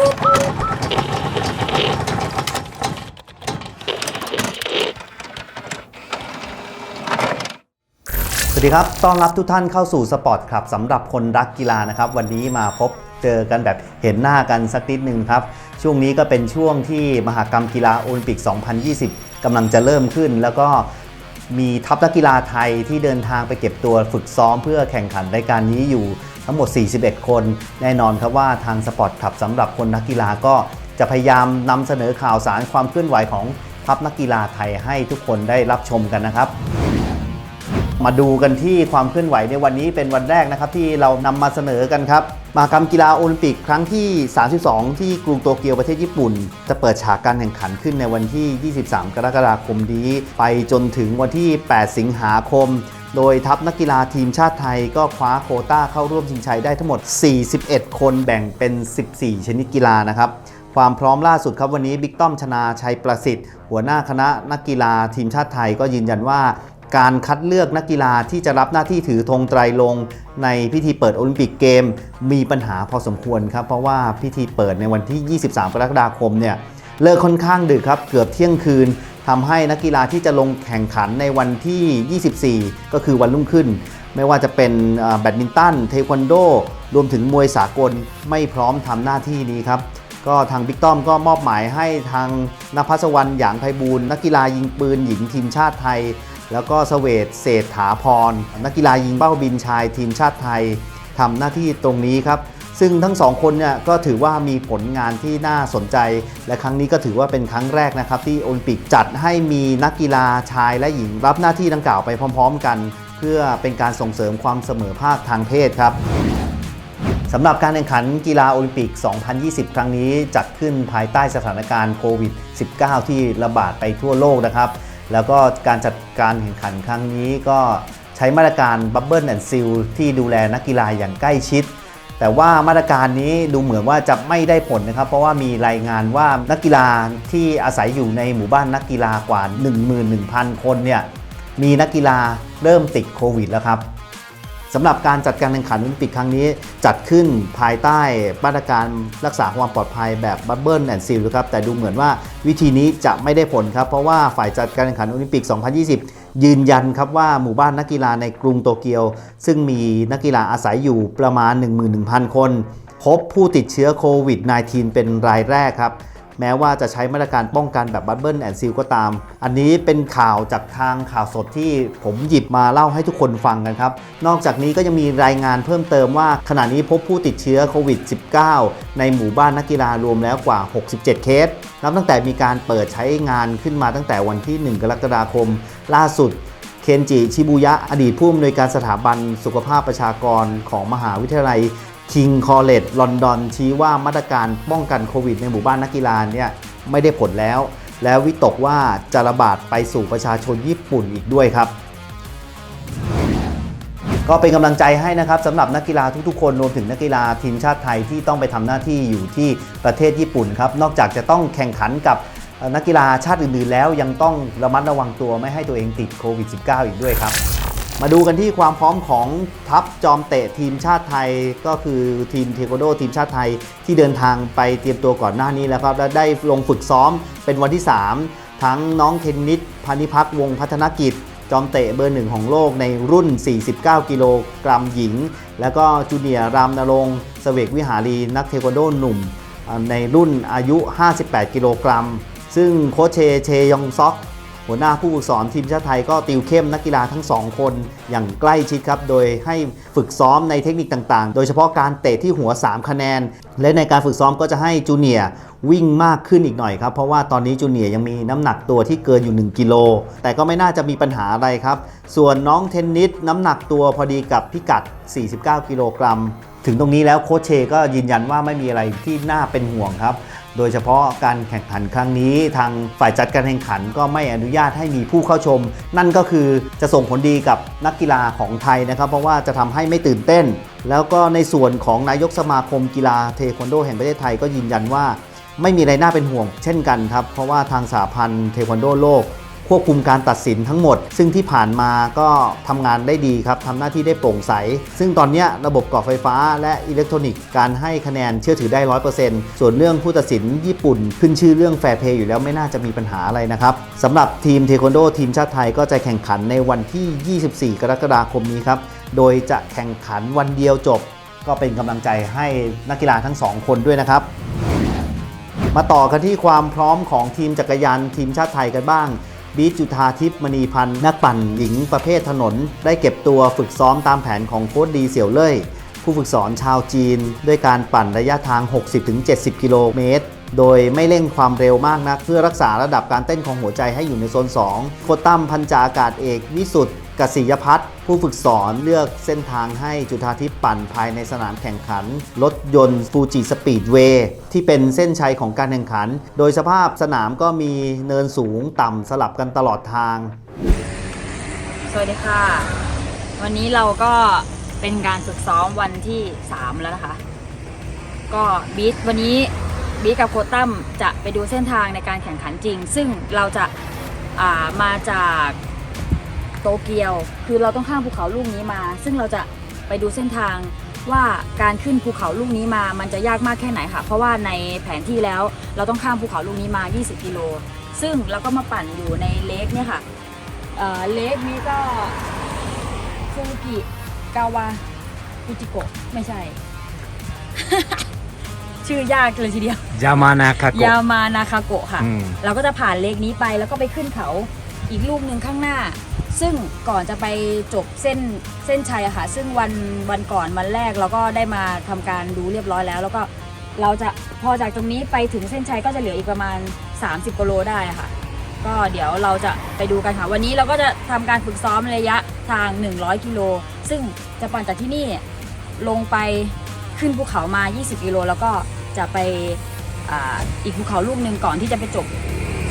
สวัสดีครับ ต้อนรับทุกท่านเข้าสู่สปอร์ตครับสำหรับคนรักกีฬานะครับ วันนี้มาพบเจอกันแบบเห็นหน้ากันสักนิดหนึ่งครับ ช่วงนี้ก็เป็นช่วงที่มหากรรมกีฬาโอลิมปิก 2020กำลังจะเริ่มขึ้น แล้วก็มีทัพนักกีฬาไทยที่เดินทางไปเก็บตัวฝึกซ้อมเพื่อแข่งขันรายการนี้อยู่ ทั้งหมด 41 คน แน่นอนครับว่าทางสปอร์ตครับสำหรับคนนักกีฬาก็จะพยายามนำเสนอข่าวสารความเคลื่อนไหวของทัพนักกีฬาไทยให้ทุกคนได้รับชมกันนะครับ มาดูกันที่ความเคลื่อนไหวในวันนี้เป็นวันแรกนะครับที่เรานำมาเสนอกันครับมหากรรมกีฬาโอลิมปิกครั้งที่ 32 ที่กรุงโตเกียวประเทศญี่ปุ่น จะเปิดฉากการแข่งขันขึ้นในวันที่ 23 กรกฎาคมนี้ ไปจนถึงวันที่ 8 สิงหาคม โดยทัพนักกีฬาทีมชาติไทยก็คว้าโคต้าเข้าร่วมชิงชัยได้ทั้งหมด 41 คนแบ่งเป็น 14 ชนิดกีฬานะครับความพร้อมล่าสุดครับวันนี้บิ๊กต้อมชนาชัยประสิทธิ์ หัวหน้าคณะนักกีฬาทีมชาติไทยก็ยืนยันว่า การคัดเลือกนักกีฬาที่จะรับหน้าที่ถือธงไตรลง ในพิธีเปิดโอลิมปิกเกม มีปัญหาพอสมควรครับ เพราะว่าพิธีเปิดในวันที่ 23 กรกฎาคมเนี่ยเลิกค่อนข้างดึกครับ เกือบเที่ยงคืน ทำให้นักกีฬาที่จะลงแข่งขันในวันที่ 24 ก็คือวันรุ่งขึ้น ไม่ว่าจะเป็นแบดมินตัน เทควันโด รวมถึงมวยสากลไม่พร้อมทำหน้าที่นี้ครับ ก็ทางบิ๊กต้อมก็มอบหมายให้ทางนภัสวรรณหยางไพบูลนักกีฬายิงปืนหญิงทีมชาติไทย แล้วก็สเวตเศรษฐาพร นักกีฬายิงเป้าบินชายทีมชาติไทยทำหน้าที่ตรงนี้ครับ ซึ่งทั้งสองคนเนี่ยก็ถือว่ามีผลงานที่น่าสนใจ และครั้งนี้ก็ถือว่าเป็นครั้งแรกนะครับที่โอลิมปิกจัดให้มีนักกีฬาชายและหญิงรับหน้าที่ดังกล่าวไปพร้อม ๆ กัน เพื่อเป็นการส่งเสริมความเสมอภาคทางเพศครับสำหรับการแข่งขันกีฬาโอลิมปิก 2020 ครั้งนี้จัดขึ้นภายใต้สถานการณ์โควิด -19 ที่ระบาดไปทั่วโลกนะครับ แล้วก็การจัดการแข่งขันครั้งนี้ก็ใช้มาตรการบับเบิลแอนด์ซิลที่ดูแลนักกีฬาอย่างใกล้ชิด แต่ว่ามาตรการนี้ดูเหมือนว่าจะไม่ได้ผลนะครับ เพราะว่ามีรายงานว่านักกีฬาที่อาศัยอยู่ในหมู่บ้านนักกีฬากว่า 11,000 คนเนี่ยมีนักกีฬาเริ่มติดโควิดแล้วครับสำหรับการจัดการแข่งขันโอลิมปิกครั้งนี้ จัดขึ้นภายใต้มาตรการรักษาความปลอดภัยแบบบับเบิลแอนด์ซิลครับแต่ดูเหมือนว่าวิธีนี้จะไม่ได้ผลครับ เพราะว่าฝ่ายจัดการแข่งขันโอลิมปิก 2020 ยืนยันครับว่าหมู่บ้านนักกีฬาในกรุงโตเกียว ซึ่งมีนักกีฬาอาศัยอยู่ประมาณ 11,000 คน พบผู้ติดเชื้อโควิด -19 เป็นรายแรกครับ แม้ว่าจะใช้มาตรการป้องกันแบบบับเบิลแอนด์ซิลก็ตาม อันนี้เป็นข่าวจากทางข่าวสดที่ผมหยิบมาเล่าให้ทุกคนฟังกันครับ นอกจากนี้ก็ยังมีรายงานเพิ่มเติมว่า ขณะนี้พบผู้ติดเชื้อโควิด -19 ในหมู่บ้านนักกีฬารวมแล้วกว่า 67 เคส นับตั้งแต่มีการเปิดใช้งานขึ้นมาตั้งแต่วันที่ 1 กรกฎาคม ล่าสุดเคนจิชิบุยะอดีตผู้อำนวยการสถาบันสุขภาพประชากรของมหาวิทยาลัย King College ลอนดอนชี้ว่ามาตรการป้องกันโควิดในหมู่บ้านนักกีฬาเนี่ยไม่ได้ผลแล้ว แล้ววิตกว่าจะระบาดไปสู่ประชาชนญี่ปุ่นอีกด้วยครับ ก็เป็นกำลังใจให้นะครับสำหรับนักกีฬาทุกๆคนรวมถึงนักกีฬาทีมชาติไทยที่ต้องไปทำหน้าที่อยู่ที่ประเทศญี่ปุ่นครับนอกจากจะต้องแข่งขันกับนักกีฬาชาติอื่นๆแล้วยังต้องระมัดระวังตัวไม่ให้ตัวเองติดโควิด -19 อีกด้วยครับ มาดูกันที่ความพร้อมของทัพจอมเตะทีมชาติไทยก็คือทีมเทควันโดทีมชาติไทยที่เดินทางไปเตรียมตัวก่อนหน้านี้แล้วครับและได้ลงฝึกซ้อมเป็นวันที่ 3 ทั้งน้องเทนนิสพานิพักวงพัฒนกิจ จอมเตะเบอร์หนึ่งของโลกในรุ่น 49 กิโลกรัมหญิง แล้วก็จูเนียร์รามนรงเสเวกวิหารีนักเทควันโดหนุ่ม ในรุ่นอายุ 58 กิโลกรัม ซึ่งโคชเชเชยองซอก หัวหน้าผู้ฝึกสอนทีมชาติไทยก็ติวเข้มนักกีฬาทั้งสองคน อย่างใกล้ชิดครับ โดยให้ฝึกซ้อมในเทคนิคต่างๆ โดยเฉพาะการเตะที่หัว 3 คะแนน และในการฝึกซ้อมก็จะให้จูเนียร์วิ่งมากขึ้นอีกหน่อยครับ เพราะว่าตอนนี้จูเนียร์ยังมีน้ำหนักตัวที่เกินอยู่ 1 กิโล แต่ก็ไม่น่าจะมีปัญหาอะไรครับ ส่วนน้องเทนนิสน้ำหนักตัวพอดีกับพิกัด 49 กิโลกรัม ถึงตรงนี้แล้วโคชเชก็ยืนยันว่าไม่มีอะไรที่น่าเป็นห่วงครับ โดยเฉพาะการแข่งขันครั้งนี้ ทางฝ่ายจัดการแข่งขันก็ไม่อนุญาตให้มีผู้เข้าชม นั่นก็คือจะส่งผลดีกับนักกีฬาของไทยนะครับ เพราะว่าจะทำให้ไม่ตื่นเต้น แล้วก็ในส่วนของนายกสมาคมกีฬาเทควันโดแห่งประเทศไทยก็ยืนยันว่า ไม่มีอะไรน่าเป็นห่วง เช่นกันครับเพราะว่าทางสหพันธ์เทควันโดโลก ควบคุมการตัดสินทั้งหมด ซึ่งที่ผ่านมาก็ทำงานได้ดีครับทำหน้าที่ได้โปร่งใส ซึ่งตอนนี้ระบบกรอไฟฟ้าและอิเล็กทรอนิกส์การให้คะแนนเชื่อถือได้ 100%ส่วนเรื่องผู้ตัดสินญี่ปุ่น ขึ้นชื่อเรื่องแฟร์เพย์อยู่แล้วไม่น่าจะมีปัญหาอะไรนะครับสำหรับทีมเทควันโดทีมชาติไทยก็จะแข่งขันในวันที่ 24 กรกฎาคมนี้ครับโดยจะแข่งขันวันเดียวจบ ก็เป็นกำลังใจให้นักกีฬาทั้งสองคนด้วยนะครับมาต่อกันที่ความพร้อมของทีมจักรยานทีมชาติไทยกันบ้าง บีจุธาทิพย์มณีพันธ์นักปั่นหญิงประเภทถนน ได้เก็บตัวฝึกซ้อมตามแผนของโค้ชดีเสี่ยวเล่ยผู้ฝึกสอนชาวจีน ด้วยการปั่นระยะทาง 60-70 กิโลเมตร โดยไม่เร่งความเร็วมากนัก เพื่อรักษาระดับการเต้นของหัวใจให้อยู่ในโซน 2 โคตั้มพันจาอากาศเอก วิสุทธ์ กสิยพัฒน์ผู้ฝึกสอนเลือกเส้นทางให้จุธาทิพย์ปั่นภายในสนามแข่งขัน รถยนต์ฟูจิสปีดเวย์ที่เป็นเส้นชัยของการแข่งขัน โดยสภาพสนามก็มีเนินสูงต่ำสลับกันตลอดทาง สวัสดีค่ะ วันนี้เราก็เป็นการฝึกซ้อมวันที่ 3 แล้วนะคะ ก็บีทวันนี้บีทกับโคตั้มจะไปดูเส้นทางในการแข่งขันจริง ซึ่งเราจะามาจาก โตเกียว คือเราต้องข้ามภูเขาลูกนี้มา ซึ่งเราจะไปดูเส้นทางว่าการขึ้นภูเขาลูกนี้มามันจะยากมากแค่ไหนค่ะ เพราะว่าในแผนที่แล้วเราต้องข้ามภูเขาลูกนี้มา 20 กิโล ซึ่งเราก็มาปั่นอยู่ในเลคเนี่ยค่ะเอ่อเลคนี้ก็ฟูกิกาวาฟูจิโกะไม่ใช่ ชื่อยากเลยทีเดียวยามานาคาโกะยามานาคาโกะค่ะอืมเราก็จะผ่านเลคนี้ไปแล้วก็ไปขึ้นเขาอีกลูกหนึ่งข้างหน้า ซึ่งก่อนจะไปจบเส้นเส้นชัยอะค่ะ ซึ่งวันวันก่อนวันแรกเราก็ได้มาทำการดูเรียบร้อยแล้ว แล้วก็เราจะพอจากตรงนี้ไปถึงเส้นชัยก็จะเหลืออีกประมาณ 30กิโลได้อะค่ะ ก็เดี๋ยวเราจะไปดูกันค่ะ วันนี้เราก็จะทำการฝึกซ้อมระยะทาง 100 กิโล ซึ่งจะปั่นจากที่นี่ลงไปขึ้นภูเขามา 20 กิโล แล้วก็จะไปอาอีกภูเขาลูกหนึ่งก่อนที่จะไปจบ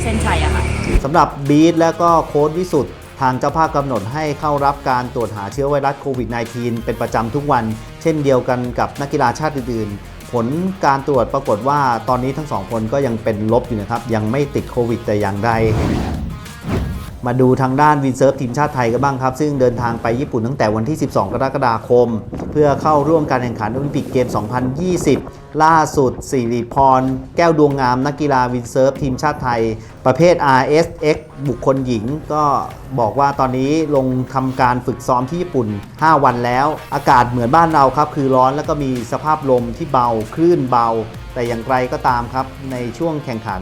เส้นชัยอะค่ะ สำหรับบีทและก็โค้ดวิสุทธ์ ทางเจ้าภาพกำหนดให้เข้ารับการตรวจหาเชื้อไวรัสโควิด -19 เป็นประจำทุกวัน เช่นเดียวกันกับนักกีฬาชาติอื่นๆ ผลการตรวจปรากฏว่าตอนนี้ทั้งสองคนก็ยังเป็นลบอยู่นะครับ ยังไม่ติดโควิดแต่อย่างใด มาดูทางด้านวินเซิร์ฟทีมชาติไทยกันบ้างครับ ซึ่งเดินทางไปญี่ปุ่นตั้งแต่วันที่ 12 กรกฎาคม เพื่อเข้าร่วมการแข่งขันโอลิมปิกเกม 2020 ล่าสุดสิริพร แก้วดวงงาม นักกีฬาวินเซิร์ฟทีมชาติไทย ประเภท RSX บุคคลหญิง ก็บอกว่าตอนนี้ลงทำการฝึกซ้อมที่ญี่ปุ่น 5 วันแล้ว อากาศเหมือนบ้านเราครับ คือร้อนแล้วก็มีสภาพลมที่เบาคลื่นเบา แต่อย่างไรก็ตามครับในช่วงแข่งขัน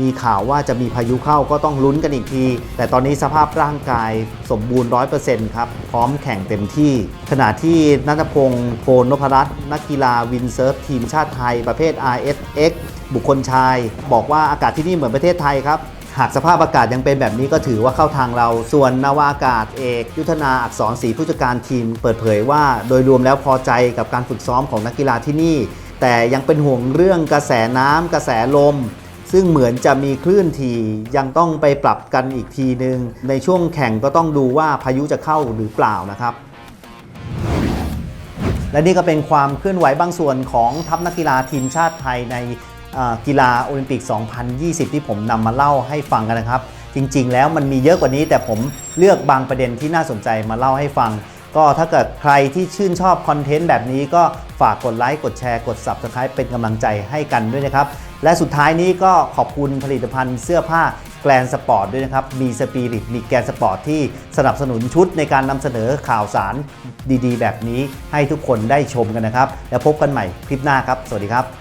มีข่าวว่าจะมีพายุเข้าก็ต้องลุ้นกันอีกที แต่ตอนนี้สภาพร่างกายสมบูรณ์ 100%ครับ พร้อมแข่งเต็มที่ ขณะที่นัทพงศ์โพนพรัตน์นักกีฬาวินเซิร์ฟทีมชาติไทยประเภท RSX บุคคลชาย บอกว่าอากาศที่นี่เหมือนประเทศไทยครับหากสภาพอากาศยังเป็นแบบนี้ก็ถือว่าเข้าทางเรา ส่วนนาวาอากาศเอก ยุทธนาอักษรศรีผู้จัดการทีม เปิดเผยว่า โดยรวมแล้วพอใจกับการฝึกซ้อมของนักกีฬาที่นี่ แต่ยังเป็นห่วงเรื่องกระแสน้ำกระแสลม ซึ่งเหมือนจะมีคลื่นทียังต้องไปปรับกันอีกทีนึงในช่วงแข่งก็ต้องดูว่าพายุจะเข้าหรือเปล่านะครับ และนี่ก็เป็นความเคลื่อนไหวบางส่วนของทัพนักกีฬาทีมชาติไทยในกีฬาโอลิมปิก 2020 ที่ผมนำมาเล่าให้ฟังกันนะครับ จริงๆ แล้วมันมีเยอะกว่านี้แต่ผมเลือกบางประเด็นที่น่าสนใจมาเล่าให้ฟัง ก็ถ้าเกิดใครที่ชื่นชอบคอนเทนต์แบบนี้ก็ฝากกดไลค์ กดแชร์ กด Subscribe เป็นกำลังใจให้กันด้วยนะครับ และสุดท้ายนี้ก็ขอบคุณผลิตภัณฑ์เสื้อผ้าแกลนสปอร์ตด้วยนะครับ มีสปิริต มีแกนสปอร์ตที่สนับสนุนชุดในการนำเสนอข่าวสารดีๆ แบบนี้ให้ทุกคนได้ชมกันนะครับ แล้วพบกันใหม่คลิปหน้าครับ สวัสดีครับ